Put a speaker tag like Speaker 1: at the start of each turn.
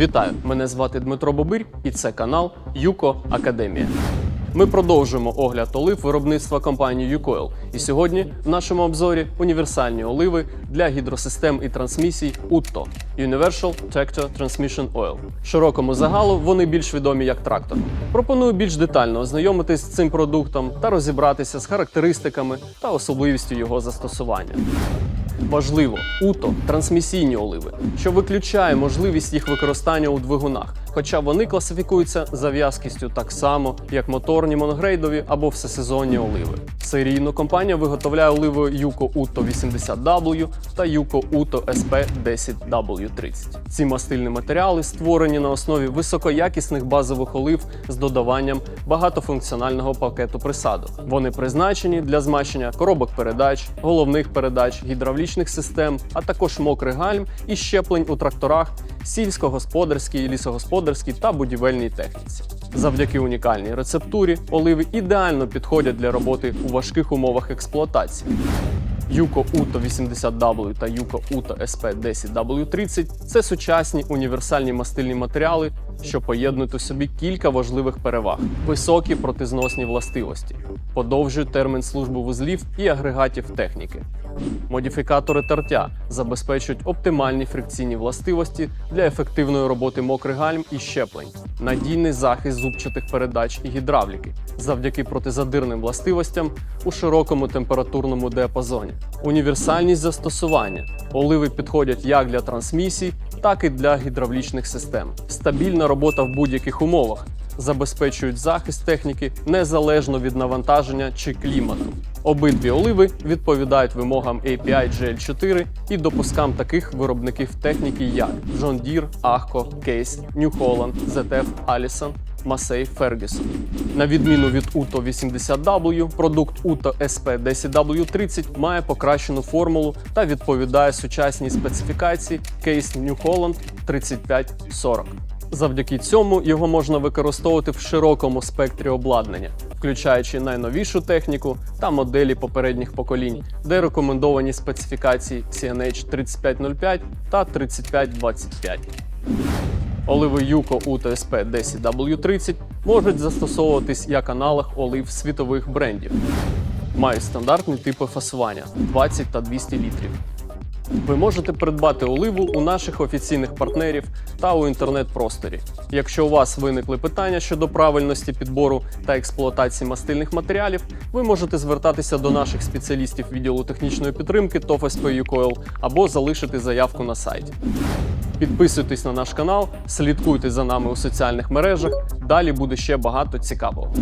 Speaker 1: Вітаю! Мене звати Дмитро Бобир, і це канал Юко Академія. Ми продовжуємо огляд олив виробництва компанії Юкойл. І сьогодні в нашому обзорі універсальні оливи для гідросистем і трансмісій UTTO – Universal Tractor Transmission Oil. Широкому загалу вони більш відомі як трактор. Пропоную більш детально ознайомитись з цим продуктом та розібратися з характеристиками та особливістю його застосування. Важливо, УТО трансмісійні оливи, що виключає можливість їх використання у двигунах, хоча вони класифікуються за в'язкістю так само, як моторні моногрейдові або всесезонні оливи. Серійно компанія виготовляє оливи Юко Уто 80W та Юко Уто SP 10W30. Ці мастильні матеріали створені на основі високоякісних базових олив з додаванням багатофункціонального пакету присадок. Вони призначені для змащення коробок передач, головних передач, гідравлічних систем, а також мокрих гальм і щеплень у тракторах, сільськогосподарській, лісогосподарській та будівельній техніці. Завдяки унікальній рецептурі оливи ідеально підходять для роботи у важких умовах експлуатації. Юко Уто 80W та Юко Уто SP 10W30 це сучасні універсальні мастильні матеріали, що поєднують у собі кілька важливих переваг: високі протизносні властивості, подовжують термін служби вузлів і агрегатів техніки. Модифікатори тертя забезпечують оптимальні фрикційні властивості для ефективної роботи мокрих гальм і щеплень, надійний захист зубчатих передач і гідравліки завдяки протизадирним властивостям у широкому температурному діапазоні. Універсальність застосування. Оливи підходять як для трансмісій, так і для гідравлічних систем. Стабільна робота в будь-яких умовах забезпечують захист техніки незалежно від навантаження чи клімату. Обидві оливи відповідають вимогам API GL4 і допускам таких виробників техніки, як John Deere, Ahco, Case, New Holland, ZF, Allison, Massey, Ferguson. На відміну від UTO 80W, продукт UTO SP 10W30 має покращену формулу та відповідає сучасній специфікації Case New Holland 3540. Завдяки цьому його можна використовувати в широкому спектрі обладнання, включаючи найновішу техніку та моделі попередніх поколінь, де рекомендовані специфікації CNH 3505 та 3525. Оливи Юко УТСП 10W30 можуть застосовуватись як аналог олив світових брендів. Мають стандартні типи фасування 20 та 200 літрів. Ви можете придбати оливу у наших офіційних партнерів та у інтернет-просторі. Якщо у вас виникли питання щодо правильності підбору та експлуатації мастильних матеріалів, ви можете звертатися до наших спеціалістів відділу технічної підтримки ТОФ СП або залишити заявку на сайті. Підписуйтесь на наш канал, слідкуйте за нами у соціальних мережах. Далі буде ще багато цікавого.